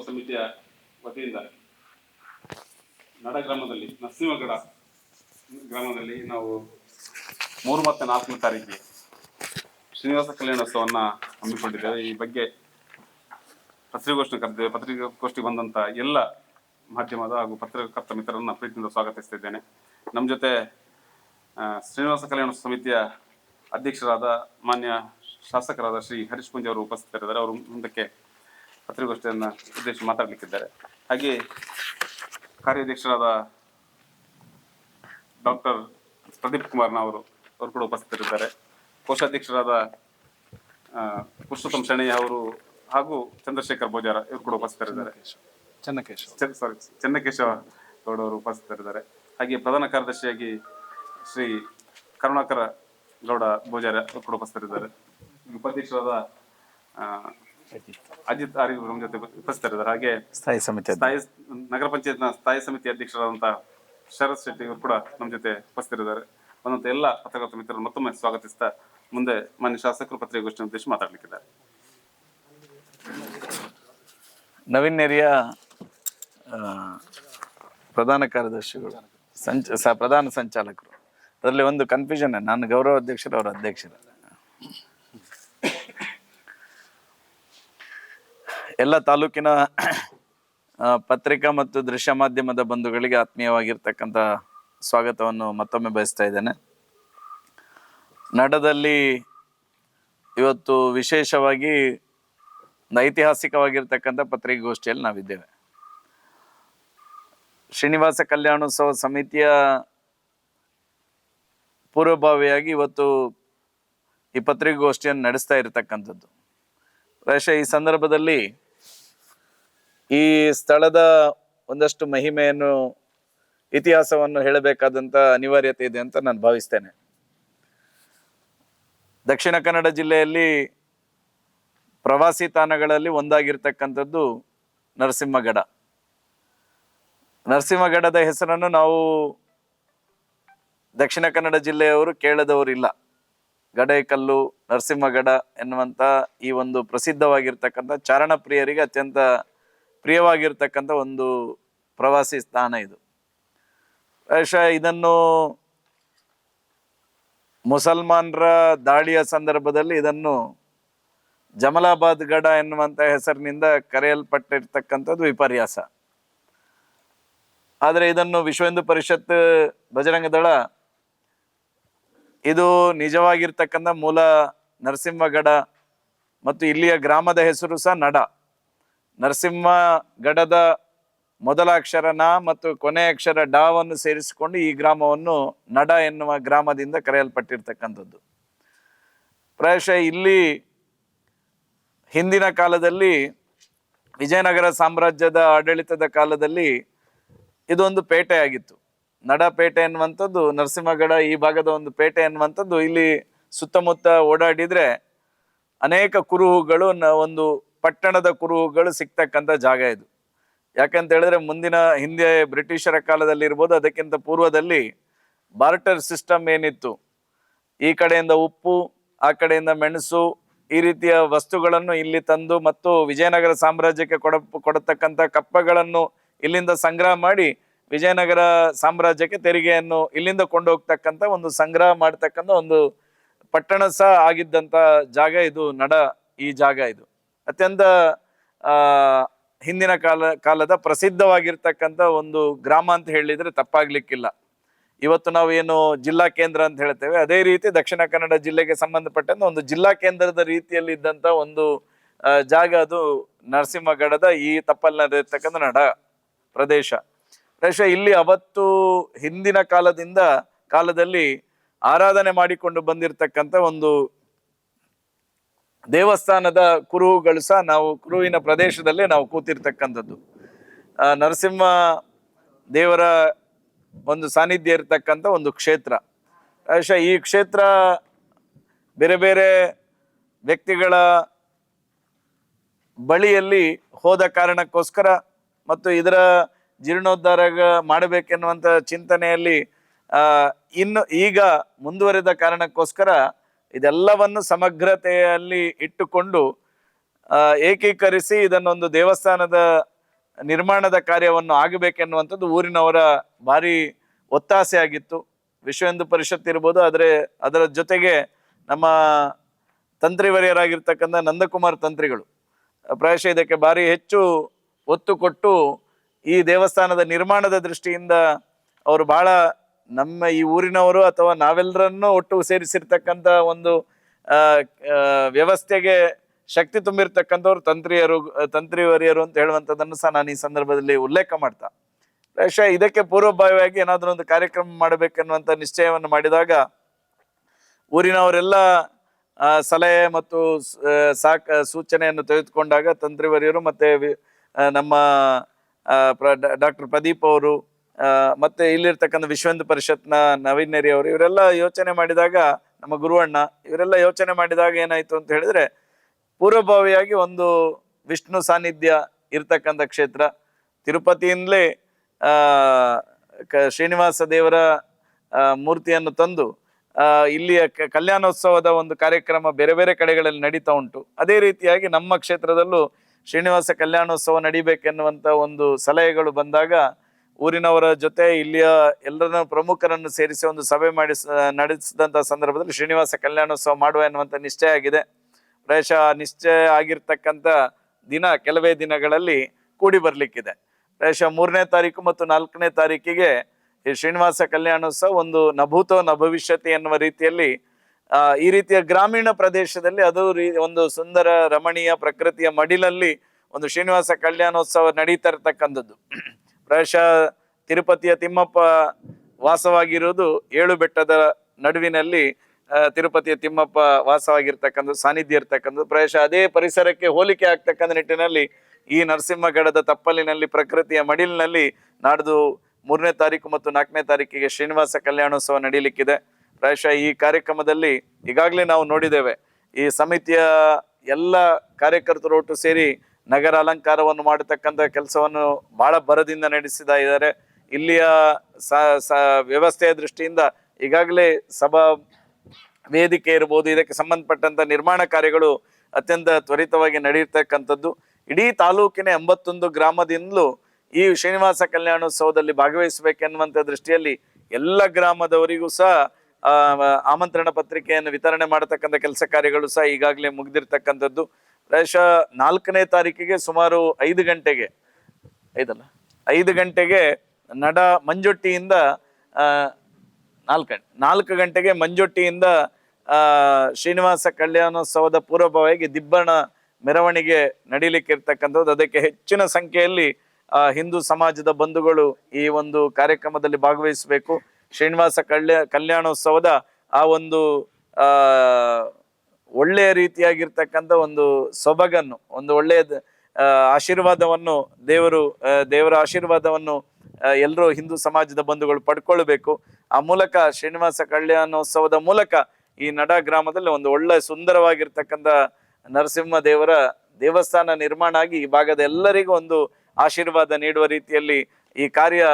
ಸಮಿತಿಯ ವತಿಯಿಂದ ನಡ ಗ್ರಾಮದಲ್ಲಿ ನರಸಿಂಹಗಡ ಗ್ರಾಮದಲ್ಲಿ ನಾವು ಮೂರು ಮತ್ತು ನಾಲ್ಕನೇ ತಾರೀಕಿಗೆ ಶ್ರೀನಿವಾಸ ಕಲ್ಯಾಣೋತ್ಸವವನ್ನು ಹಮ್ಮಿಕೊಂಡಿದ್ದೇವೆ. ಈ ಬಗ್ಗೆ ಪತ್ರಿಕಾಗೋಷ್ಠಿ ಕರೆದಿದ್ದೇವೆ. ಪತ್ರಿಕಾಗೋಷ್ಠಿ ಬಂದಂಥ ಎಲ್ಲ ಮಾಧ್ಯಮದ ಹಾಗೂ ಪತ್ರಕರ್ತ ಮಿತ್ರರನ್ನ ಪ್ರೀತಿಯಿಂದ ಸ್ವಾಗತಿಸ್ತಿದ್ದೇನೆ. ನಮ್ಮ ಜೊತೆ ಶ್ರೀನಿವಾಸ ಕಲ್ಯಾಣ ಸಮಿತಿಯ ಅಧ್ಯಕ್ಷರಾದ ಮಾನ್ಯ ಶಾಸಕರಾದ ಶ್ರೀ ಹರೀಶ್ ಪುಂಜಿ ಅವರು ಉಪಸ್ಥಿತರಿದ್ದಾರೆ. ಅವರು ಮುಂದಕ್ಕೆ ಪತ್ರಿಕಾಗೋಷ್ಠಿಯನ್ನು ಉದ್ದೇಶಿಸಿ ಮಾತಾಡಲಿಕ್ಕಿದ್ದಾರೆ. ಹಾಗೆ ಕಾರ್ಯಾಧ್ಯಕ್ಷರಾದ ಡಾಕ್ಟರ್ ಪ್ರದೀಪ್ ಕುಮಾರ್ನ ಅವರು ಅವರು ಕೂಡ ಉಪಸ್ಥಿತರಿದ್ದಾರೆ. ಕೋಶಾಧ್ಯಕ್ಷರಾದ ಪುರುಷೋತ್ತಮ ಶೆಣಯ್ಯ ಅವರು ಹಾಗೂ ಚಂದ್ರಶೇಖರ್ ಬೋಜಾರ ಇವರು ಕೂಡ ಉಪಸ್ಥಿತರಿದ್ದಾರೆ. ಚೆನ್ನಕೇಶವ ಸಾರಿ ಚನ್ನಕೇಶವ ಗೌಡ ಅವರು ಉಪಸ್ಥಿತರಿದ್ದಾರೆ. ಹಾಗೆ ಪ್ರಧಾನ ಕಾರ್ಯದರ್ಶಿಯಾಗಿ ಶ್ರೀ ಕರುಣಾಕರ ಗೌಡ ಬೋಜಾರ ಅವರು ಕೂಡ ಉಪಸ್ಥಿತರಿದ್ದಾರೆ. ಉಪಾಧ್ಯಕ್ಷರಾದ ಅಜಿತ್ ಆರಿ ನಮ್ಮ ಜೊತೆ ಉಪಸ್ಥಿತರಿದ್ದಾರೆ. ಹಾಗೆ ಸ್ಥಾಯಿ ಸಮಿತಿ ಸ್ಥಾಯಿ ನಗರ ಪಂಚಾಯತ್ನ ಸ್ಥಾಯಿ ಸಮಿತಿ ಅಧ್ಯಕ್ಷರಾದಂತಹ ಶರತ್ ಶೆಟ್ಟಿ ಅವರು ಕೂಡ ನಮ್ಮ ಜೊತೆ ಉಪಸ್ಥಿತರಿದ್ದಾರೆ. ಬಂದಂತ ಎಲ್ಲ ಪತ್ರಕರ್ತ ಮಿತ್ರರು ಮತ್ತೊಮ್ಮೆ ಸ್ವಾಗತಿಸ್ತಾ ಮುಂದೆ ಮಾನ್ಯ ಶಾಸಕರು ಪತ್ರಿಕಾಗೋಷ್ಠಿ ಉದ್ದೇಶ ಮಾತಾಡಲಿಕ್ಕಿದ್ದಾರೆ. ನವೀನ್ ನೆರಿಯ ಪ್ರಧಾನ ಕಾರ್ಯದರ್ಶಿಗಳು ಸಂಚ ಸ ಪ್ರಧಾನ ಸಂಚಾಲಕರು. ಅದರಲ್ಲಿ ಒಂದು ಕನ್ಫ್ಯೂಷನ್ ನಾನು ಗೌರವ ಅಧ್ಯಕ್ಷರು ಅವರ ಅಧ್ಯಕ್ಷರು. ಎಲ್ಲ ತಾಲೂಕಿನ ಪತ್ರಿಕಾ ಮತ್ತು ದೃಶ್ಯ ಮಾಧ್ಯಮದ ಬಂಧುಗಳಿಗೆ ಆತ್ಮೀಯವಾಗಿರ್ತಕ್ಕಂಥ ಸ್ವಾಗತವನ್ನು ಮತ್ತೊಮ್ಮೆ ಬಯಸ್ತಾ ಇದ್ದೇನೆ. ನಡದಲ್ಲಿ ಇವತ್ತು ವಿಶೇಷವಾಗಿ ಐತಿಹಾಸಿಕವಾಗಿರ್ತಕ್ಕಂಥ ಪತ್ರಿಕಾಗೋಷ್ಠಿಯಲ್ಲಿ ನಾವಿದ್ದೇವೆ. ಶ್ರೀನಿವಾಸ ಕಲ್ಯಾಣೋತ್ಸವ ಸಮಿತಿಯ ಪೂರ್ವಭಾವಿಯಾಗಿ ಇವತ್ತು ಈ ಪತ್ರಿಕಾಗೋಷ್ಠಿಯನ್ನು ನಡೆಸ್ತಾ ಇರತಕ್ಕಂಥದ್ದು. ಪ್ರಾಯಶಃ ಈ ಸಂದರ್ಭದಲ್ಲಿ ಈ ಸ್ಥಳದ ಒಂದಷ್ಟು ಮಹಿಮೆಯನ್ನು, ಇತಿಹಾಸವನ್ನು ಹೇಳಬೇಕಾದಂಥ ಅನಿವಾರ್ಯತೆ ಇದೆ ಅಂತ ನಾನು ಭಾವಿಸ್ತೇನೆ. ದಕ್ಷಿಣ ಕನ್ನಡ ಜಿಲ್ಲೆಯಲ್ಲಿ ಪ್ರವಾಸಿ ತಾಣಗಳಲ್ಲಿ ಒಂದಾಗಿರ್ತಕ್ಕಂಥದ್ದು ನರಸಿಂಹಗಡ. ನರಸಿಂಹಗಡದ ಹೆಸರನ್ನು ನಾವು ದಕ್ಷಿಣ ಕನ್ನಡ ಜಿಲ್ಲೆಯವರು ಕೇಳದವರಿಲ್ಲ. ಗಡೇಕಲ್ಲು, ನರಸಿಂಹಗಡ ಎನ್ನುವಂಥ ಈ ಒಂದು ಪ್ರಸಿದ್ಧವಾಗಿರ್ತಕ್ಕಂಥ ಚಾರಣ ಪ್ರಿಯರಿಗೆ ಅತ್ಯಂತ ಪ್ರಿಯವಾಗಿರ್ತಕ್ಕಂಥ ಒಂದು ಪ್ರವಾಸಿ ಸ್ಥಾನ ಇದು. ಪ್ರಾಯಶಃ ಇದನ್ನು ಮುಸಲ್ಮಾನರ ದಾಳಿಯ ಸಂದರ್ಭದಲ್ಲಿ ಇದನ್ನು ಜಮಲಾಬಾದ್ ಗಡ ಎನ್ನುವಂಥ ಹೆಸರಿನಿಂದ ಕರೆಯಲ್ಪಟ್ಟಿರ್ತಕ್ಕಂಥದ್ದು ವಿಪರ್ಯಾಸ. ಆದರೆ ಇದನ್ನು ವಿಶ್ವ ಹಿಂದೂ ಪರಿಷತ್ ಬಜರಂಗ ದಳ ಇದು ನಿಜವಾಗಿರ್ತಕ್ಕಂಥ ಮೂಲ ನರಸಿಂಹಗಡ ಮತ್ತು ಇಲ್ಲಿಯ ಗ್ರಾಮದ ಹೆಸರು ಸಹ ನಡ. ನರಸಿಂಹಗಡದ ಮೊದಲ ಅಕ್ಷರ ನ ಮತ್ತು ಕೊನೆಯ ಅಕ್ಷರ ಡಾವನ್ನು ಸೇರಿಸಿಕೊಂಡು ಈ ಗ್ರಾಮವನ್ನು ನಡ ಎನ್ನುವ ಗ್ರಾಮದಿಂದ ಕರೆಯಲ್ಪಟ್ಟಿರ್ತಕ್ಕಂಥದ್ದು. ಪ್ರಾಯಶಃ ಇಲ್ಲಿ ಹಿಂದಿನ ಕಾಲದಲ್ಲಿ ವಿಜಯನಗರ ಸಾಮ್ರಾಜ್ಯದ ಆಡಳಿತದ ಕಾಲದಲ್ಲಿ ಇದೊಂದು ಪೇಟೆ ಆಗಿತ್ತು. ನಡ ಪೇಟೆ ಎನ್ನುವಂಥದ್ದು, ನರಸಿಂಹಗಡ ಈ ಭಾಗದ ಒಂದು ಪೇಟೆ ಎನ್ನುವಂಥದ್ದು ಇಲ್ಲಿ ಸುತ್ತಮುತ್ತ ಓಡಾಡಿದರೆ ಅನೇಕ ಕುರುಹುಗಳು ಒಂದು ಪಟ್ಟಣದ ಕುರುಹುಗಳು ಸಿಗ್ತಕ್ಕಂಥ ಜಾಗ ಇದು. ಯಾಕಂತ ಹೇಳಿದ್ರೆ ಮುಂದಿನ ಹಿಂದೆ ಬ್ರಿಟಿಷರ ಕಾಲದಲ್ಲಿ ಇರ್ಬೋದು, ಅದಕ್ಕಿಂತ ಪೂರ್ವದಲ್ಲಿ ಬಾರ್ಟರ್ ಸಿಸ್ಟಮ್ ಏನಿತ್ತು? ಈ ಕಡೆಯಿಂದ ಉಪ್ಪು, ಆ ಕಡೆಯಿಂದ ಮೆಣಸು, ಈ ರೀತಿಯ ವಸ್ತುಗಳನ್ನು ಇಲ್ಲಿ ತಂದು ಮತ್ತು ವಿಜಯನಗರ ಸಾಮ್ರಾಜ್ಯಕ್ಕೆ ಕೊಡ, ಕೊಡತಕ್ಕಂಥ ಕಪ್ಪಗಳನ್ನು ಇಲ್ಲಿಂದ ಸಂಗ್ರಹ ಮಾಡಿ ವಿಜಯನಗರ ಸಾಮ್ರಾಜ್ಯಕ್ಕೆ ತೆರಿಗೆಯನ್ನು ಇಲ್ಲಿಂದ ಕೊಂಡೋಗ್ತಕ್ಕಂಥ ಒಂದು ಸಂಗ್ರಹ ಮಾಡ್ತಕ್ಕಂಥ ಒಂದು ಪಟ್ಟಣ ಸಹ ಆಗಿದ್ದಂಥ ಜಾಗ ಇದು, ನಡ ಈ ಜಾಗ ಇದು. ಅತ್ಯಂತ ಹಿಂದಿನ ಕಾಲ, ಕಾಲದ ಪ್ರಸಿದ್ಧವಾಗಿರ್ತಕ್ಕಂಥ ಒಂದು ಗ್ರಾಮ ಅಂತ ಹೇಳಿದ್ರೆ ತಪ್ಪಾಗ್ಲಿಕ್ಕಿಲ್ಲ. ಇವತ್ತು ನಾವು ಏನು ಜಿಲ್ಲಾ ಕೇಂದ್ರ ಅಂತ ಹೇಳ್ತೇವೆ, ಅದೇ ರೀತಿ ದಕ್ಷಿಣ ಕನ್ನಡ ಜಿಲ್ಲೆಗೆ ಸಂಬಂಧಪಟ್ಟಂತ ಒಂದು ಜಿಲ್ಲಾ ಕೇಂದ್ರದ ರೀತಿಯಲ್ಲಿ ಇದ್ದಂತ ಒಂದು ಜಾಗ ಅದು ನರಸಿಂಹಗಡದ ಈ ತಪ್ಪಲ್ನಲ್ಲಿರ್ತಕ್ಕಂಥ ನಡ, ಪ್ರದೇಶ. ಪ್ರದೇಶ ಇಲ್ಲಿ ಅವತ್ತು ಹಿಂದಿನ ಕಾಲದಿಂದ, ಕಾಲದಲ್ಲಿ ಆರಾಧನೆ ಮಾಡಿಕೊಂಡು ಬಂದಿರತಕ್ಕಂಥ ಒಂದು ದೇವಸ್ಥಾನದ ಕುರುಹುಗಳು ಸಹ ನಾವು ಕುರುವಿನ ಪ್ರದೇಶದಲ್ಲೇ ನಾವು ಕೂತಿರ್ತಕ್ಕಂಥದ್ದು. ನರಸಿಂಹ ದೇವರ ಒಂದು ಸಾನ್ನಿಧ್ಯ ಇರತಕ್ಕಂಥ ಒಂದು ಕ್ಷೇತ್ರ. ಬಹುಶಃ ಈ ಕ್ಷೇತ್ರ ಬೇರೆ ಬೇರೆ ವ್ಯಕ್ತಿಗಳ ಬಳಿಯಲ್ಲಿ ಹೋದ ಕಾರಣಕ್ಕೋಸ್ಕರ ಮತ್ತು ಇದರ ಜೀರ್ಣೋದ್ಧಾರ ಮಾಡಬೇಕೆನ್ನುವಂಥ ಚಿಂತನೆಯಲ್ಲಿ ಇನ್ನು ಈಗ ಮುಂದುವರೆದ ಕಾರಣಕ್ಕೋಸ್ಕರ ಇದೆಲ್ಲವನ್ನು ಸಮಗ್ರತೆಯಲ್ಲಿ ಇಟ್ಟುಕೊಂಡು ಏಕೀಕರಿಸಿ ಇದನ್ನೊಂದು ದೇವಸ್ಥಾನದ ನಿರ್ಮಾಣದ ಕಾರ್ಯವನ್ನು ಆಗಬೇಕೆನ್ನುವಂಥದ್ದು ಊರಿನವರ ಭಾರಿ ಒತ್ತಾಸೆ ಆಗಿತ್ತು ವಿಶ್ವ ಹಿಂದೂ ಪರಿಷತ್ ಇರ್ಬೋದು, ಆದರೆ ಅದರ ಜೊತೆಗೆ ನಮ್ಮ ತಂತ್ರಿವರಿಯರಾಗಿರ್ತಕ್ಕಂಥ ನಂದಕುಮಾರ್ ತಂತ್ರಿಗಳು, ಪ್ರಾಯಶಃ ಇದಕ್ಕೆ ಭಾರಿ ಹೆಚ್ಚು ಒತ್ತು ಕೊಟ್ಟು ಈ ದೇವಸ್ಥಾನದ ನಿರ್ಮಾಣದ ದೃಷ್ಟಿಯಿಂದ ಅವರು ಬಹಳ ನಮ್ಮ ಈ ಊರಿನವರು ಅಥವಾ ನಾವೆಲ್ಲರನ್ನು ಒಟ್ಟು ಸೇರಿಸಿರ್ತಕ್ಕಂಥ ಒಂದು ವ್ಯವಸ್ಥೆಗೆ ಶಕ್ತಿ ತುಂಬಿರ್ತಕ್ಕಂಥವ್ರು ತಂತ್ರಿಯರು, ತಂತ್ರಿವರಿಯರು ಅಂತ ಹೇಳುವಂಥದ್ದನ್ನು ಸಹ ನಾನು ಈ ಸಂದರ್ಭದಲ್ಲಿ ಉಲ್ಲೇಖ ಮಾಡ್ತಾ. ಬಹುಶಃ ಇದಕ್ಕೆ ಪೂರ್ವಭಾವಿಯಾಗಿ ಏನಾದರೂ ಒಂದು ಕಾರ್ಯಕ್ರಮ ಮಾಡಬೇಕೆನ್ನುವಂಥ ನಿಶ್ಚಯವನ್ನು ಮಾಡಿದಾಗ ಊರಿನವರೆಲ್ಲ ಸಲಹೆ ಮತ್ತು ಸಾಕ, ಸೂಚನೆಯನ್ನು ತೆಗೆದುಕೊಂಡಾಗ ತಂತ್ರಿವರಿಯರು ಮತ್ತೆ ನಮ್ಮ ಡಾಕ್ಟರ್ ಪ್ರದೀಪ್ ಅವರು ಮತ್ತೆ ಇಲ್ಲಿರ್ತಕ್ಕಂಥ ವಿಶ್ವಂತ ಪರಿಷತ್ನ ನವೀನ್ ನೆರಿ ಅವರು, ಇವರೆಲ್ಲ ಯೋಚನೆ ಮಾಡಿದಾಗ, ನಮ್ಮ ಗುರುವಣ್ಣ, ಇವರೆಲ್ಲ ಯೋಚನೆ ಮಾಡಿದಾಗ ಏನಾಯ್ತು ಅಂತ ಹೇಳಿದ್ರೆ, ಪೂರ್ವಭಾವಿಯಾಗಿ ಒಂದು ವಿಷ್ಣು ಸಾನ್ನಿಧ್ಯ ಇರ್ತಕ್ಕಂಥ ಕ್ಷೇತ್ರ. ತಿರುಪತಿಯಿಂದಲೇ ಕ- ಶ್ರೀನಿವಾಸ ದೇವರ ಮೂರ್ತಿಯನ್ನು ತಂದು ಇಲ್ಲಿಯ ಕಲ್ಯಾಣೋತ್ಸವದ ಒಂದು ಕಾರ್ಯಕ್ರಮ ಬೇರೆ ಬೇರೆ ಕಡೆಗಳಲ್ಲಿ ನಡೀತಾ ಉಂಟು. ಅದೇ ರೀತಿಯಾಗಿ ನಮ್ಮ ಕ್ಷೇತ್ರದಲ್ಲೂ ಶ್ರೀನಿವಾಸ ಕಲ್ಯಾಣೋತ್ಸವ ನಡಿಬೇಕೆನ್ನುವಂಥ ಒಂದು ಸಲಹೆಗಳು ಬಂದಾಗ ಊರಿನವರ ಜೊತೆ ಇಲ್ಲಿಯ ಎಲ್ಲರನ್ನ ಪ್ರಮುಖರನ್ನು ಸೇರಿಸಿ ಒಂದು ಸಭೆ ಮಾಡಿ ನಡೆಸಿದಂತ ಸಂದರ್ಭದಲ್ಲಿ ಶ್ರೀನಿವಾಸ ಕಲ್ಯಾಣೋತ್ಸವ ಮಾಡುವ ಎನ್ನುವಂಥ ನಿಶ್ಚಯ ಆಗಿದೆ. ಪ್ರಾಯಶಃ ನಿಶ್ಚಯ ಆಗಿರ್ತಕ್ಕಂಥ ದಿನ ಕೆಲವೇ ದಿನಗಳಲ್ಲಿ ಕೂಡಿ ಬರಲಿಕ್ಕಿದೆ. ಪ್ರಾಯಶಃ ಮೂರನೇ ತಾರೀಕು ಮತ್ತು ನಾಲ್ಕನೇ ತಾರೀಕಿಗೆ ಈ ಶ್ರೀನಿವಾಸ ಕಲ್ಯಾಣೋತ್ಸವ ಒಂದು ನಭೂತೋ ನಭವಿಷ್ಯತಿ ಎನ್ನುವ ರೀತಿಯಲ್ಲಿ ಈ ರೀತಿಯ ಗ್ರಾಮೀಣ ಪ್ರದೇಶದಲ್ಲಿ ಅದು ರೀ- ಒಂದು ಸುಂದರ ರಮಣೀಯ ಪ್ರಕೃತಿಯ ಮಡಿಲಲ್ಲಿ ಒಂದು ಶ್ರೀನಿವಾಸ ಕಲ್ಯಾಣೋತ್ಸವ ನಡೀತಾ ಇರತಕ್ಕಂಥದ್ದು. ಪ್ರಾಯಶಃ ತಿರುಪತಿಯ ತಿಮ್ಮಪ್ಪ ವಾಸವಾಗಿರುವುದು ಏಳು ಬೆಟ್ಟದ ನಡುವಿನಲ್ಲಿ ತಿರುಪತಿಯ ತಿಮ್ಮಪ್ಪ ವಾಸವಾಗಿರ್ತಕ್ಕಂಥ ಸಾನ್ನಿಧ್ಯ ಇರ್ತಕ್ಕಂಥದ್ದು. ಪ್ರಾಯಶಃ ಅದೇ ಪರಿಸರಕ್ಕೆ ಹೋಲಿಕೆ ಆಗ್ತಕ್ಕಂಥ ನಿಟ್ಟಿನಲ್ಲಿ ಈ ನರಸಿಂಹಗಡದ ತಪ್ಪಲಿನಲ್ಲಿ, ಪ್ರಕೃತಿಯ ಮಡಿಲಿನಲ್ಲಿ ನಾಡ್ದು ಮೂರನೇ ತಾರೀಕು ಮತ್ತು ನಾಲ್ಕನೇ ತಾರೀಕಿಗೆ ಶ್ರೀನಿವಾಸ ಕಲ್ಯಾಣೋತ್ಸವ ನಡೀಲಿಕ್ಕಿದೆ. ಪ್ರಾಯಶಃ ಈ ಕಾರ್ಯಕ್ರಮದಲ್ಲಿ ಈಗಾಗಲೇ ನಾವು ನೋಡಿದ್ದೇವೆ. ಈ ಸಮಿತಿಯ ಎಲ್ಲ ಕಾರ್ಯಕರ್ತರು ಒಟ್ಟು ಸೇರಿ ನಗರ ಅಲಂಕಾರವನ್ನು ಮಾಡತಕ್ಕಂಥ ಕೆಲಸವನ್ನು ಬಹಳ ಭರದಿಂದ ನಡೆಸಿದ ಇದ್ದಾರೆ ಇಲ್ಲಿಯ ವ್ಯವಸ್ಥೆಯ ದೃಷ್ಟಿಯಿಂದ ಈಗಾಗಲೇ ಸಭಾ ವೇದಿಕೆ ಇರ್ಬೋದು, ಇದಕ್ಕೆ ಸಂಬಂಧಪಟ್ಟಂಥ ನಿರ್ಮಾಣ ಕಾರ್ಯಗಳು ಅತ್ಯಂತ ತ್ವರಿತವಾಗಿ ನಡೆಯತಕ್ಕಂಥದ್ದು. ಇಡೀ ತಾಲೂಕಿನ ಎಂಬತ್ತೊಂದು ಗ್ರಾಮದಿಂದಲೂ ಈ ಶ್ರೀನಿವಾಸ ಕಲ್ಯಾಣೋತ್ಸವದಲ್ಲಿ ಭಾಗವಹಿಸಬೇಕೆನ್ನುವಂಥ ದೃಷ್ಟಿಯಲ್ಲಿ ಎಲ್ಲ ಗ್ರಾಮದವರಿಗೂ ಸಹ ಆಮಂತ್ರಣ ಪತ್ರಿಕೆಯನ್ನು ವಿತರಣೆ ಮಾಡತಕ್ಕಂಥ ಕೆಲಸ ಕಾರ್ಯಗಳು ಸಹ ಈಗಾಗಲೇ ಮುಗಿದಿರ್ತಕ್ಕಂಥದ್ದು. ಪ್ರಾಯಶಃ ನಾಲ್ಕನೇ ತಾರೀಕಿಗೆ ಸುಮಾರು ಐದು ಗಂಟೆಗೆ. ಐದಲ್ಲ? ಐದು ಗಂಟೆಗೆ ನಡ ಮಂಜೊಟ್ಟಿಯಿಂದ ನಾಲ್ಕು ಗಂಟೆ ನಾಲ್ಕು ಗಂಟೆಗೆ ಮಂಜೊಟ್ಟಿಯಿಂದ ಶ್ರೀನಿವಾಸ ಕಲ್ಯಾಣೋತ್ಸವದ ಪೂರ್ವಭಾವಿಯಾಗಿ ದಿಬ್ಬಣ ಮೆರವಣಿಗೆ ನಡೀಲಿಕ್ಕೆ ಇರ್ತಕ್ಕಂಥದ್ದು ಅದಕ್ಕೆ ಹೆಚ್ಚಿನ ಸಂಖ್ಯೆಯಲ್ಲಿ ಹಿಂದೂ ಸಮಾಜದ ಬಂಧುಗಳು ಈ ಒಂದು ಕಾರ್ಯಕ್ರಮದಲ್ಲಿ ಭಾಗವಹಿಸಬೇಕು. ಶ್ರೀನಿವಾಸ ಕಲ್ಯಾ, ಕಲ್ಯಾಣೋತ್ಸವದ ಆ ಒಂದು ಒಳ್ಳೆಯ ರೀತಿಯಾಗಿರ್ತಕ್ಕಂಥ ಒಂದು ಸೊಬಗನ್ನು, ಒಂದು ಒಳ್ಳೆಯ ಆಶೀರ್ವಾದವನ್ನು ದೇವರು ದೇವರ ಆಶೀರ್ವಾದವನ್ನು ಎಲ್ಲರೂ ಹಿಂದೂ ಸಮಾಜದ ಬಂಧುಗಳು ಪಡ್ಕೊಳ್ಬೇಕು. ಆ ಮೂಲಕ ಶ್ರೀನಿವಾಸ ಕಲ್ಯಾಣೋತ್ಸವದ ಮೂಲಕ ಈ ನಡ ಗ್ರಾಮದಲ್ಲಿ ಒಂದು ಒಳ್ಳೆ ಸುಂದರವಾಗಿರ್ತಕ್ಕಂಥ ನರಸಿಂಹ ದೇವರ ದೇವಸ್ಥಾನ ನಿರ್ಮಾಣ ಆಗಿ ಈ ಭಾಗದ ಎಲ್ಲರಿಗೂ ಒಂದು ಆಶೀರ್ವಾದ ನೀಡುವ ರೀತಿಯಲ್ಲಿ ಈ ಕಾರ್ಯ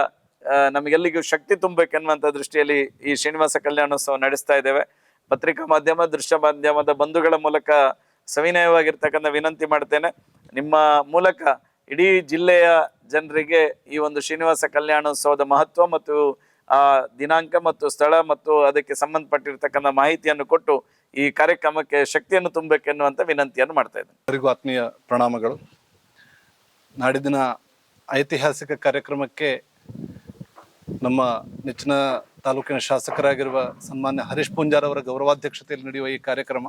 ನಮಗೆಲ್ಲಿಗೂ ಶಕ್ತಿ ತುಂಬಬೇಕೆನ್ನುವಂಥ ದೃಷ್ಟಿಯಲ್ಲಿ ಈ ಶ್ರೀನಿವಾಸ ಕಲ್ಯಾಣೋತ್ಸವ ನಡೆಸ್ತಾ ಇದ್ದೇವೆ. ಪತ್ರಿಕಾ ಮಾಧ್ಯಮ, ದೃಶ್ಯ ಮಾಧ್ಯಮದ ಬಂಧುಗಳ ಮೂಲಕ ಸವಿನಯವಾಗಿರ್ತಕ್ಕಂಥ ವಿನಂತಿ ಮಾಡ್ತೇನೆ. ನಿಮ್ಮ ಮೂಲಕ ಇಡೀ ಜಿಲ್ಲೆಯ ಜನರಿಗೆ ಈ ಒಂದು ಶ್ರೀನಿವಾಸ ಕಲ್ಯಾಣೋತ್ಸವದ ಮಹತ್ವ ಮತ್ತು ಆ ದಿನಾಂಕ ಮತ್ತು ಸ್ಥಳ ಮತ್ತು ಅದಕ್ಕೆ ಸಂಬಂಧಪಟ್ಟಿರ್ತಕ್ಕಂಥ ಮಾಹಿತಿಯನ್ನು ಕೊಟ್ಟು ಈ ಕಾರ್ಯಕ್ರಮಕ್ಕೆ ಶಕ್ತಿಯನ್ನು ತುಂಬಬೇಕೆನ್ನುವಂಥ ವಿನಂತಿಯನ್ನು ಮಾಡ್ತಾ ಇದ್ದೇನೆ. ಆತ್ಮೀಯ ಪ್ರಣಾಮಗಳು. ನಾಡಿದಿನ ಐತಿಹಾಸಿಕ ಕಾರ್ಯಕ್ರಮಕ್ಕೆ ನಮ್ಮ ನೆಚ್ಚಿನ ತಾಲೂಕಿನ ಶಾಸಕರಾಗಿರುವ ಸನ್ಮಾನ್ಯ ಹರೀಶ್ ಪೂಂಜಾರ್ ಅವರ ಗೌರವಾಧ್ಯಕ್ಷತೆಯಲ್ಲಿ ನಡೆಯುವ ಈ ಕಾರ್ಯಕ್ರಮ,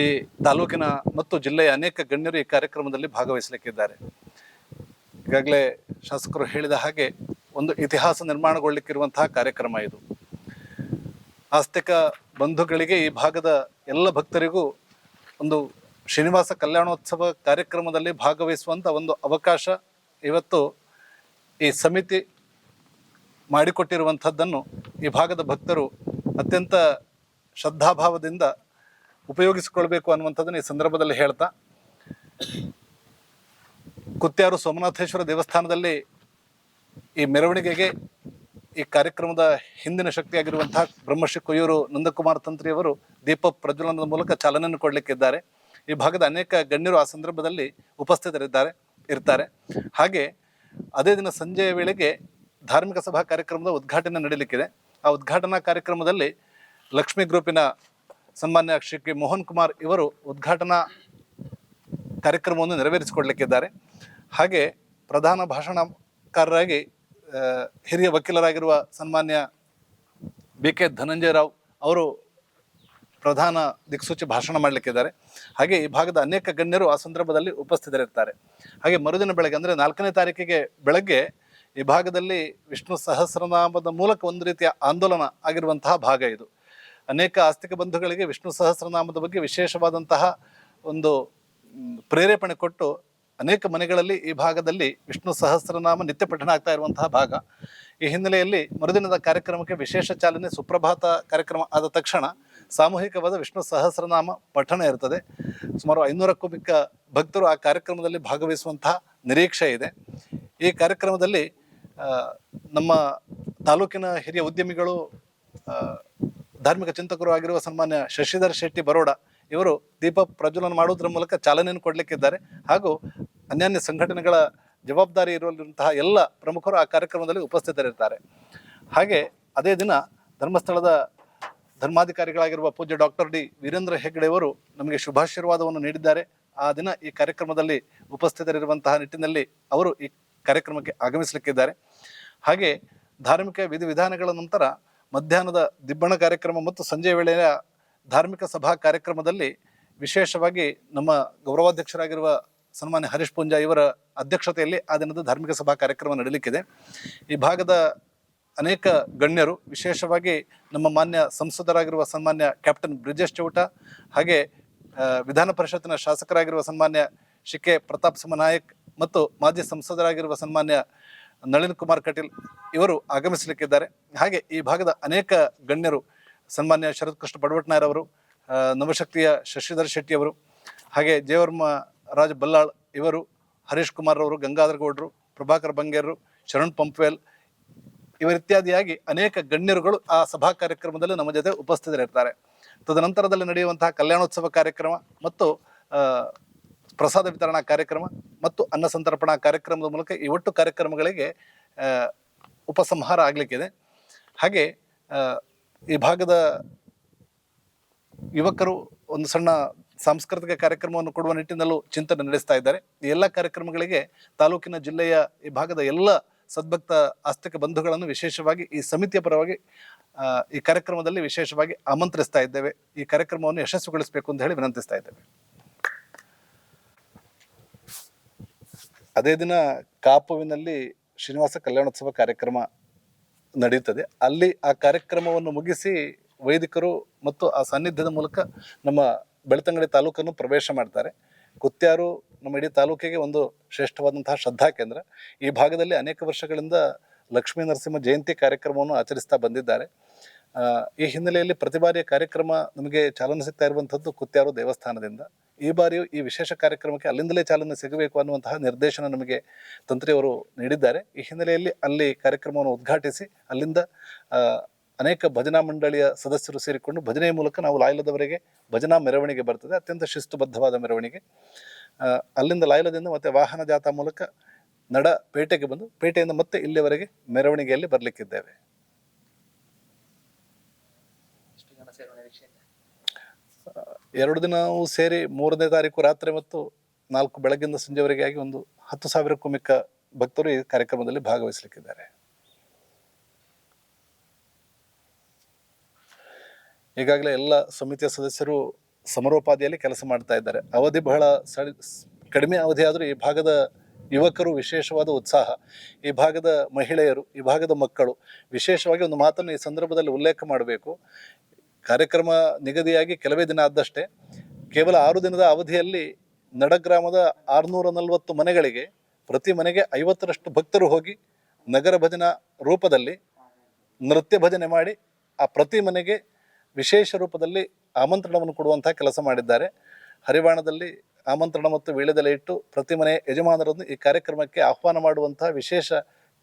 ಈ ತಾಲೂಕಿನ ಮತ್ತು ಜಿಲ್ಲೆಯ ಅನೇಕ ಗಣ್ಯರು ಈ ಕಾರ್ಯಕ್ರಮದಲ್ಲಿ ಭಾಗವಹಿಸಲಿಕ್ಕಿದ್ದಾರೆ. ಈಗಾಗಲೇ ಶಾಸಕರು ಹೇಳಿದ ಹಾಗೆ ಒಂದು ಇತಿಹಾಸ ನಿರ್ಮಾಣಗೊಳ್ಳಲಿಕ್ಕಿರುವಂತಹ ಕಾರ್ಯಕ್ರಮ ಇದು. ಆಸ್ತಿಕ ಬಂಧುಗಳಿಗೆ ಈ ಭಾಗದ ಎಲ್ಲ ಭಕ್ತರಿಗೂ ಒಂದು ಶ್ರೀನಿವಾಸ ಕಲ್ಯಾಣೋತ್ಸವ ಕಾರ್ಯಕ್ರಮದಲ್ಲಿ ಭಾಗವಹಿಸುವಂಥ ಒಂದು ಅವಕಾಶ ಇವತ್ತು ಈ ಸಮಿತಿ ಮಾಡಿಕೊಟ್ಟಿರುವಂಥದ್ದನ್ನು ಈ ಭಾಗದ ಭಕ್ತರು ಅತ್ಯಂತ ಶ್ರದ್ಧಾಭಾವದಿಂದ ಉಪಯೋಗಿಸಿಕೊಳ್ಬೇಕು ಅನ್ನುವಂಥದ್ದನ್ನು ಈ ಸಂದರ್ಭದಲ್ಲಿ ಹೇಳ್ತಾ, ಕುತ್ಯಾರು ಸೋಮನಾಥೇಶ್ವರ ದೇವಸ್ಥಾನದಲ್ಲಿ ಈ ಮೆರವಣಿಗೆಗೆ ಈ ಕಾರ್ಯಕ್ರಮದ ಹಿಂದಿನ ಶಕ್ತಿಯಾಗಿರುವಂತಹ ಬ್ರಹ್ಮಶ್ರೀ ಕೊಯ್ಯೂರು ನಂದಕುಮಾರ್ ತಂತ್ರಿಯವರು ದೀಪ ಪ್ರಜ್ವಲನದ ಮೂಲಕ ಚಾಲನೆಯನ್ನು ಕೊಡಲಿಕ್ಕಿದ್ದಾರೆ. ಈ ಭಾಗದ ಅನೇಕ ಗಣ್ಯರು ಆ ಸಂದರ್ಭದಲ್ಲಿ ಉಪಸ್ಥಿತರಿದ್ದಾರೆ, ಇರ್ತಾರೆ. ಹಾಗೆ ಅದೇ ದಿನ ಸಂಜೆಯ ವೇಳೆಗೆ ಧಾರ್ಮಿಕ ಸಭಾ ಕಾರ್ಯಕ್ರಮದ ಉದ್ಘಾಟನೆ ನಡೀಲಿಕ್ಕಿದೆ. ಆ ಉದ್ಘಾಟನಾ ಕಾರ್ಯಕ್ರಮದಲ್ಲಿ ಲಕ್ಷ್ಮಿ ಗ್ರೂಪಿನ ಸನ್ಮಾನ್ಯ ಶ್ರೀ ಕೆ ಮೋಹನ್ ಕುಮಾರ್ ಇವರು ಉದ್ಘಾಟನಾ ಕಾರ್ಯಕ್ರಮವನ್ನು ನೆರವೇರಿಸಿಕೊಡ್ಲಿಕ್ಕಿದ್ದಾರೆ. ಹಾಗೆ ಪ್ರಧಾನ ಭಾಷಣಕಾರರಾಗಿ ಹಿರಿಯ ವಕೀಲರಾಗಿರುವ ಸನ್ಮಾನ್ಯ ಬಿ ಕೆ ಧನಂಜಯ ರಾವ್ ಅವರು ಪ್ರಧಾನ ದಿಕ್ಸೂಚಿ ಭಾಷಣ ಮಾಡಲಿಕ್ಕಿದ್ದಾರೆ. ಹಾಗೆ ಈ ಭಾಗದ ಅನೇಕ ಗಣ್ಯರು ಆ ಸಂದರ್ಭದಲ್ಲಿ ಉಪಸ್ಥಿತರಿರ್ತಾರೆ. ಹಾಗೆ ಮರುದಿನ ಬೆಳಗ್ಗೆ ಅಂದರೆ ನಾಲ್ಕನೇ ತಾರೀಕಿಗೆ ಬೆಳಗ್ಗೆ ಈ ಭಾಗದಲ್ಲಿ ವಿಷ್ಣು ಸಹಸ್ರನಾಮದ ಮೂಲಕ ಒಂದು ರೀತಿಯ ಆಂದೋಲನ ಆಗಿರುವಂತಹ ಭಾಗ ಇದು. ಅನೇಕ ಆಸ್ತಿಕ ಬಂಧುಗಳಿಗೆ ವಿಷ್ಣು ಸಹಸ್ರನಾಮದ ಬಗ್ಗೆ ವಿಶೇಷವಾದಂತಹ ಒಂದು ಪ್ರೇರೇಪಣೆ ಕೊಟ್ಟು ಅನೇಕ ಮನೆಗಳಲ್ಲಿ ಈ ಭಾಗದಲ್ಲಿ ವಿಷ್ಣು ಸಹಸ್ರನಾಮ ನಿತ್ಯ ಪಠಣ ಆಗ್ತಾ ಇರುವಂತಹ ಭಾಗ. ಈ ಹಿನ್ನೆಲೆಯಲ್ಲಿ ಮರುದಿನದ ಕಾರ್ಯಕ್ರಮಕ್ಕೆ ವಿಶೇಷ ಚಾಲನೆ, ಸುಪ್ರಭಾತ ಕಾರ್ಯಕ್ರಮ ಆದ ತಕ್ಷಣ ಸಾಮೂಹಿಕವಾದ ವಿಷ್ಣು ಸಹಸ್ರನಾಮ ಪಠಣ ಇರ್ತದೆ. ಸುಮಾರು ಐನೂರಕ್ಕೂ ಮಿಕ್ಕ ಭಕ್ತರು ಆ ಕಾರ್ಯಕ್ರಮದಲ್ಲಿ ಭಾಗವಹಿಸುವಂತಹ ನಿರೀಕ್ಷೆ ಇದೆ. ಈ ಕಾರ್ಯಕ್ರಮದಲ್ಲಿ ನಮ್ಮ ತಾಲೂಕಿನ ಹಿರಿಯ ಉದ್ಯಮಿಗಳು ಧಾರ್ಮಿಕ ಚಿಂತಕರು ಆಗಿರುವ ಸನ್ಮಾನ್ಯ ಶಶಿಧರ್ ಶೆಟ್ಟಿ ಬರೋಡ ಇವರು ದೀಪ ಪ್ರಜ್ವಲನ ಮಾಡುವುದರ ಮೂಲಕ ಚಾಲನೆಯನ್ನು ಕೊಡಲಿಕ್ಕಿದ್ದಾರೆ. ಹಾಗೂ ಅನ್ಯಾನ್ಯ ಸಂಘಟನೆಗಳ ಜವಾಬ್ದಾರಿ ಇರುವಂತಹ ಎಲ್ಲ ಪ್ರಮುಖರು ಆ ಕಾರ್ಯಕ್ರಮದಲ್ಲಿ ಉಪಸ್ಥಿತರಿರ್ತಾರೆ ಹಾಗೆ ಅದೇ ದಿನ ಧರ್ಮಸ್ಥಳದ ಧರ್ಮಾಧಿಕಾರಿಗಳಾಗಿರುವ ಪೂಜ್ಯ ಡಾಕ್ಟರ್ ಡಿ ವೀರೇಂದ್ರ ಹೆಗ್ಗಡೆಯವರು ನಮಗೆ ಶುಭಾಶೀರ್ವಾದವನ್ನು ನೀಡಿದ್ದಾರೆ. ಆ ದಿನ ಈ ಕಾರ್ಯಕ್ರಮದಲ್ಲಿ ಉಪಸ್ಥಿತರಿರುವಂತಹ ನಿಟ್ಟಿನಲ್ಲಿ ಅವರು ಈ ಕಾರ್ಯಕ್ರಮಕ್ಕೆ ಆಗಮಿಸಲಿಕ್ಕಿದ್ದಾರೆ. ಹಾಗೆ ಧಾರ್ಮಿಕ ವಿಧಿವಿಧಾನಗಳ ನಂತರ ಮಧ್ಯಾಹ್ನದ ದಿಬ್ಬಣ ಕಾರ್ಯಕ್ರಮ ಮತ್ತು ಸಂಜೆ ವೇಳೆಯ ಧಾರ್ಮಿಕ ಸಭಾ ಕಾರ್ಯಕ್ರಮದಲ್ಲಿ ವಿಶೇಷವಾಗಿ ನಮ್ಮ ಗೌರವಾಧ್ಯಕ್ಷರಾಗಿರುವ ಸನ್ಮಾನ್ಯ ಹರೀಶ್ ಪೂಂಜಾ ಇವರ ಅಧ್ಯಕ್ಷತೆಯಲ್ಲಿ ಆ ದಿನದ ಧಾರ್ಮಿಕ ಸಭಾ ಕಾರ್ಯಕ್ರಮ ನಡೀಲಿಕ್ಕಿದೆ. ಈ ಭಾಗದ ಅನೇಕ ಗಣ್ಯರು, ವಿಶೇಷವಾಗಿ ನಮ್ಮ ಮಾನ್ಯ ಸಂಸದರಾಗಿರುವ ಸನ್ಮಾನ್ಯ ಕ್ಯಾಪ್ಟನ್ ಬ್ರಿಜೇಶ್ ಚೌಟ, ಹಾಗೆ ವಿಧಾನ ಪರಿಷತ್ತಿನ ಶಾಸಕರಾಗಿರುವ ಸನ್ಮಾನ್ಯ ಶಿಕೆ ಪ್ರತಾಪ್ ಸಿಂಹ ನಾಯಕ್ ಮತ್ತು ಮಾಜಿ ಸಂಸದರಾಗಿರುವ ಸನ್ಮಾನ್ಯ ನಳಿನ್ ಕುಮಾರ್ ಕಟೀಲ್ ಇವರು ಆಗಮಿಸಲಿಕ್ಕಿದ್ದಾರೆ. ಹಾಗೆ ಈ ಭಾಗದ ಅನೇಕ ಗಣ್ಯರು ಸನ್ಮಾನ್ಯ ಶರತ್ ಕೃಷ್ಣ ಬಡವಟ್ನಾಯರ್ ಅವರು ನವಶಕ್ತಿಯ ಶಶಿಧರ್ ಶೆಟ್ಟಿ ಅವರು, ಹಾಗೆ ಜಯವರ್ಮ ರಾಜ್ ಬಲ್ಲಾಳ್ ಇವರು, ಹರೀಶ್ ಕುಮಾರ್ ಅವರು, ಗಂಗಾಧರ್ ಗೌಡರು, ಪ್ರಭಾಕರ್ ಬಂಗೇರರು, ಶರಣ್ ಪಂಪ್ವೇಲ್ ಇವರಿತ್ಯಾದಿಯಾಗಿ ಅನೇಕ ಗಣ್ಯರುಗಳು ಆ ಸಭಾ ಕಾರ್ಯಕ್ರಮದಲ್ಲಿ ನಮ್ಮ ಜೊತೆ ಉಪಸ್ಥಿತರಿರ್ತಾರೆ. ತದನಂತರದಲ್ಲಿ ನಡೆಯುವಂತಹ ಕಲ್ಯಾಣೋತ್ಸವ ಕಾರ್ಯಕ್ರಮ ಮತ್ತು ಪ್ರಸಾದ ವಿತರಣಾ ಕಾರ್ಯಕ್ರಮ ಮತ್ತು ಅನ್ನ ಸಂತರ್ಪಣಾ ಕಾರ್ಯಕ್ರಮದ ಮೂಲಕ ಈ ಒಟ್ಟು ಕಾರ್ಯಕ್ರಮಗಳಿಗೆ ಉಪಸಂಹಾರ ಆಗಲಿಕ್ಕಿದೆ. ಹಾಗೆ ಈ ಭಾಗದ ಯುವಕರು ಒಂದು ಸಣ್ಣ ಸಾಂಸ್ಕೃತಿಕ ಕಾರ್ಯಕ್ರಮವನ್ನು ಕೊಡುವ ನಿಟ್ಟಿನಲ್ಲೂ ಚಿಂತನೆ ನಡೆಸ್ತಾ ಇದ್ದಾರೆ. ಈ ಎಲ್ಲ ಕಾರ್ಯಕ್ರಮಗಳಿಗೆ ತಾಲೂಕಿನ ಜಿಲ್ಲೆಯ ಈ ಭಾಗದ ಎಲ್ಲ ಸದ್ಭಕ್ತ ಆಸ್ತಿಕ ಬಂಧುಗಳನ್ನು ವಿಶೇಷವಾಗಿ ಈ ಸಮಿತಿಯ ಪರವಾಗಿ ಈ ಕಾರ್ಯಕ್ರಮದಲ್ಲಿ ವಿಶೇಷವಾಗಿ ಆಮಂತ್ರಿಸ್ತಾ ಇದ್ದೇವೆ. ಈ ಕಾರ್ಯಕ್ರಮವನ್ನು ಯಶಸ್ವಿಗೊಳಿಸಬೇಕು ಅಂತ ಹೇಳಿ ವಿನಂತಿಸ್ತಾ ಇದ್ದೇವೆ. ಅದೇ ದಿನ ಕಾಪುವಿನಲ್ಲಿ ಶ್ರೀನಿವಾಸ ಕಲ್ಯಾಣೋತ್ಸವ ಕಾರ್ಯಕ್ರಮ ನಡೆಯುತ್ತದೆ. ಅಲ್ಲಿ ಆ ಕಾರ್ಯಕ್ರಮವನ್ನು ಮುಗಿಸಿ ವೈದಿಕರು ಮತ್ತು ಆ ಸಾನ್ನಿಧ್ಯದ ಮೂಲಕ ನಮ್ಮ ಬೆಳ್ತಂಗಡಿ ತಾಲೂಕನ್ನು ಪ್ರವೇಶ ಮಾಡ್ತಾರೆ. ಕುತ್ಯಾರು ನಮ್ಮ ಇಡೀ ತಾಲೂಕಿಗೆ ಒಂದು ಶ್ರೇಷ್ಠವಾದಂತಹ ಶ್ರದ್ಧಾ ಕೇಂದ್ರ. ಈ ಭಾಗದಲ್ಲಿ ಅನೇಕ ವರ್ಷಗಳಿಂದ ಲಕ್ಷ್ಮೀ ನರಸಿಂಹ ಜಯಂತಿ ಕಾರ್ಯಕ್ರಮವನ್ನು ಆಚರಿಸ್ತಾ ಬಂದಿದ್ದಾರೆ. ಈ ಹಿನ್ನೆಲೆಯಲ್ಲಿ ಪ್ರತಿ ಬಾರಿಯ ಕಾರ್ಯಕ್ರಮ ನಮಗೆ ಚಾಲನೆ ಸಿಗ್ತಾ ಇರುವಂಥದ್ದು ಕುತ್ಯಾರು ದೇವಸ್ಥಾನದಿಂದ. ಈ ಬಾರಿಯೂ ಈ ವಿಶೇಷ ಕಾರ್ಯಕ್ರಮಕ್ಕೆ ಅಲ್ಲಿಂದಲೇ ಚಾಲನೆ ಸಿಗಬೇಕು ಅನ್ನುವಂತಹ ನಿರ್ದೇಶನ ನಮಗೆ ತಂತ್ರಿಯವರು ನೀಡಿದ್ದಾರೆ. ಈ ಹಿನ್ನೆಲೆಯಲ್ಲಿ ಅಲ್ಲಿ ಕಾರ್ಯಕ್ರಮವನ್ನು ಉದ್ಘಾಟಿಸಿ ಅಲ್ಲಿಂದ ಅನೇಕ ಭಜನಾ ಮಂಡಳಿಯ ಸದಸ್ಯರು ಸೇರಿಕೊಂಡು ಭಜನೆಯ ಮೂಲಕ ನಾವು ಲಾಯಲದವರೆಗೆ ಭಜನಾ ಮೆರವಣಿಗೆ ಬರ್ತದೆ. ಅತ್ಯಂತ ಶಿಸ್ತುಬದ್ಧವಾದ ಮೆರವಣಿಗೆ. ಅಲ್ಲಿಂದ ಲಾಯಲದಿಂದ ಮತ್ತೆ ವಾಹನ ಜಾಥಾ ಮೂಲಕ ನಡ ಪೇಟೆಗೆ ಬಂದು ಪೇಟೆಯಿಂದ ಮತ್ತೆ ಇಲ್ಲಿವರೆಗೆ ಮೆರವಣಿಗೆಯಲ್ಲಿ ಬರಲಿಕ್ಕಿದ್ದೇವೆ. ಎರಡು ದಿನವೂ ಸೇರಿ ಮೂರನೇ ತಾರೀಕು ರಾತ್ರಿ ಮತ್ತು ನಾಲ್ಕು ಬೆಳಗ್ಗಿಂದ ಸಂಜೆವರೆಗೆ ಆಗಿ ಒಂದು ಹತ್ತು ಸಾವಿರಕ್ಕೂ ಮಿಕ್ಕ ಭಕ್ತರು ಈ ಕಾರ್ಯಕ್ರಮದಲ್ಲಿ ಭಾಗವಹಿಸಲಿಕ್ಕಿದ್ದಾರೆ. ಈಗಾಗಲೇ ಎಲ್ಲ ಸಮಿತಿಯ ಸದಸ್ಯರು ಸಮರೋಪಾದಿಯಲ್ಲಿ ಕೆಲಸ ಮಾಡ್ತಾ ಇದ್ದಾರೆ. ಅವಧಿ ಬಹಳ ಸಡಿ ಕಡಿಮೆ ಅವಧಿ ಆದರೂ ಈ ಭಾಗದ ಯುವಕರು ವಿಶೇಷವಾದ ಉತ್ಸಾಹ, ಈ ಭಾಗದ ಮಹಿಳೆಯರು, ಈ ಭಾಗದ ಮಕ್ಕಳು ವಿಶೇಷವಾಗಿ ಒಂದು ಮಾತನ್ನು ಈ ಸಂದರ್ಭದಲ್ಲಿ ಉಲ್ಲೇಖ ಮಾಡಬೇಕು. ಕಾರ್ಯಕ್ರಮ ನಿಗದಿಯಾಗಿ ಕೆಲವೇ ದಿನ ಆದಷ್ಟೇ ಕೇವಲ ಆರು ದಿನದ ಅವಧಿಯಲ್ಲಿ ನಡಗ್ರಾಮದ ಆರುನೂರ ನಲವತ್ತು ಮನೆಗಳಿಗೆ ಪ್ರತಿ ಮನೆಗೆ ಐವತ್ತರಷ್ಟು ಭಕ್ತರು ಹೋಗಿ ನಗರ ಭಜನಾ ರೂಪದಲ್ಲಿ ನೃತ್ಯ ಭಜನೆ ಮಾಡಿ ಆ ಪ್ರತಿ ಮನೆಗೆ ವಿಶೇಷ ರೂಪದಲ್ಲಿ ಆಮಂತ್ರಣವನ್ನು ಕೊಡುವಂತಹ ಕೆಲಸ ಮಾಡಿದ್ದಾರೆ. ಹರಿವಾಣದಲ್ಲಿ ಆಮಂತ್ರಣ ಮತ್ತು ವೀಳ್ಯದೆಲೆ ಇಟ್ಟು ಪ್ರತಿ ಮನೆ ಯಜಮಾನರನ್ನು ಈ ಕಾರ್ಯಕ್ರಮಕ್ಕೆ ಆಹ್ವಾನ ಮಾಡುವಂತಹ ವಿಶೇಷ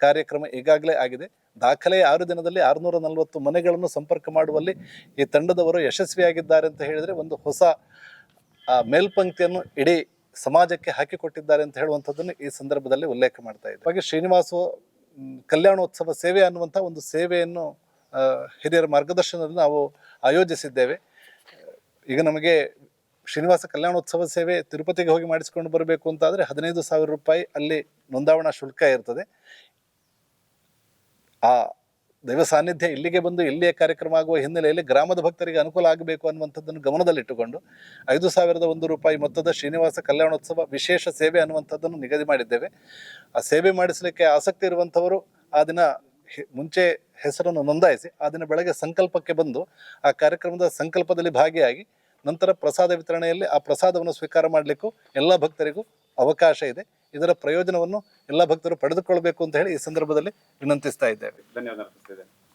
ಕಾರ್ಯಕ್ರಮ ಈಗಾಗಲೇ ಆಗಿದೆ. ದಾಖಲೆ ಆರು ದಿನದಲ್ಲಿ ಆರುನೂರ ನಲವತ್ತು ಮನೆಗಳನ್ನು ಸಂಪರ್ಕ ಮಾಡುವಲ್ಲಿ ಈ ತಂಡದವರು ಯಶಸ್ವಿಯಾಗಿದ್ದಾರೆ ಅಂತ ಹೇಳಿದರೆ ಒಂದು ಹೊಸ ಮೇಲ್ಪಂಕ್ತಿಯನ್ನು ಇಡೀ ಸಮಾಜಕ್ಕೆ ಹಾಕಿಕೊಟ್ಟಿದ್ದಾರೆ ಅಂತ ಹೇಳುವಂಥದ್ದನ್ನು ಈ ಸಂದರ್ಭದಲ್ಲಿ ಉಲ್ಲೇಖ ಮಾಡ್ತಾ ಇದ್ದಾರೆ. ಹಾಗೆ ಶ್ರೀನಿವಾಸ ಕಲ್ಯಾಣೋತ್ಸವ ಸೇವೆ ಅನ್ನುವಂಥ ಒಂದು ಸೇವೆಯನ್ನು ಹಿರಿಯರ ಮಾರ್ಗದರ್ಶನದಲ್ಲಿ ನಾವು ಆಯೋಜಿಸಿದ್ದೇವೆ. ಈಗ ನಮಗೆ ಶ್ರೀನಿವಾಸ ಕಲ್ಯಾಣೋತ್ಸವ ಸೇವೆ ತಿರುಪತಿಗೆ ಹೋಗಿ ಮಾಡಿಸಿಕೊಂಡು ಬರಬೇಕು ಅಂತಾದರೆ ಹದಿನೈದು ಸಾವಿರ ರೂಪಾಯಿ ಅಲ್ಲಿ ನೋಂದಾವಣಾ ಶುಲ್ಕ ಇರ್ತದೆ. ಆ ದೈವ ಸಾನ್ನಿಧ್ಯ ಇಲ್ಲಿಗೆ ಬಂದು ಇಲ್ಲಿಯ ಕಾರ್ಯಕ್ರಮ ಆಗುವ ಹಿನ್ನೆಲೆಯಲ್ಲಿ ಗ್ರಾಮದ ಭಕ್ತರಿಗೆ ಅನುಕೂಲ ಆಗಬೇಕು ಅನ್ನುವಂಥದ್ದನ್ನು ಗಮನದಲ್ಲಿಟ್ಟುಕೊಂಡು ಐದು ಸಾವಿರದ ಒಂದು ರೂಪಾಯಿ ಮೊತ್ತದ ಶ್ರೀನಿವಾಸ ಕಲ್ಯಾಣೋತ್ಸವ ವಿಶೇಷ ಸೇವೆ ಅನ್ನುವಂಥದ್ದನ್ನು ನಿಗದಿ ಮಾಡಿದ್ದೇವೆ. ಆ ಸೇವೆ ಮಾಡಿಸಲಿಕ್ಕೆ ಆಸಕ್ತಿ ಇರುವಂಥವರು ಆ ದಿನ ಮುಂಚೆ ಹೆಸರನ್ನು ನೋಂದಾಯಿಸಿ ಆ ದಿನ ಬೆಳಗ್ಗೆ ಸಂಕಲ್ಪಕ್ಕೆ ಬಂದು ಆ ಕಾರ್ಯಕ್ರಮದ ಸಂಕಲ್ಪದಲ್ಲಿ ಭಾಗಿಯಾಗಿ ನಂತರ ಪ್ರಸಾದ ವಿತರಣೆಯಲ್ಲಿ ಆ ಪ್ರಸಾದವನ್ನು ಸ್ವೀಕಾರ ಮಾಡಲಿಕ್ಕೂ ಎಲ್ಲ ಭಕ್ತರಿಗೂ ಅವಕಾಶ ಇದೆ. ಇದರ ಪ್ರಯೋಜನವನ್ನು ಎಲ್ಲ ಭಕ್ತರು ಪಡೆದುಕೊಳ್ಬೇಕು ಅಂತ ಹೇಳಿ ಈ ಸಂದರ್ಭದಲ್ಲಿ ವಿನಂತಿಸ್ತಾ ಇದ್ದೇವೆ. ಧನ್ಯವಾದ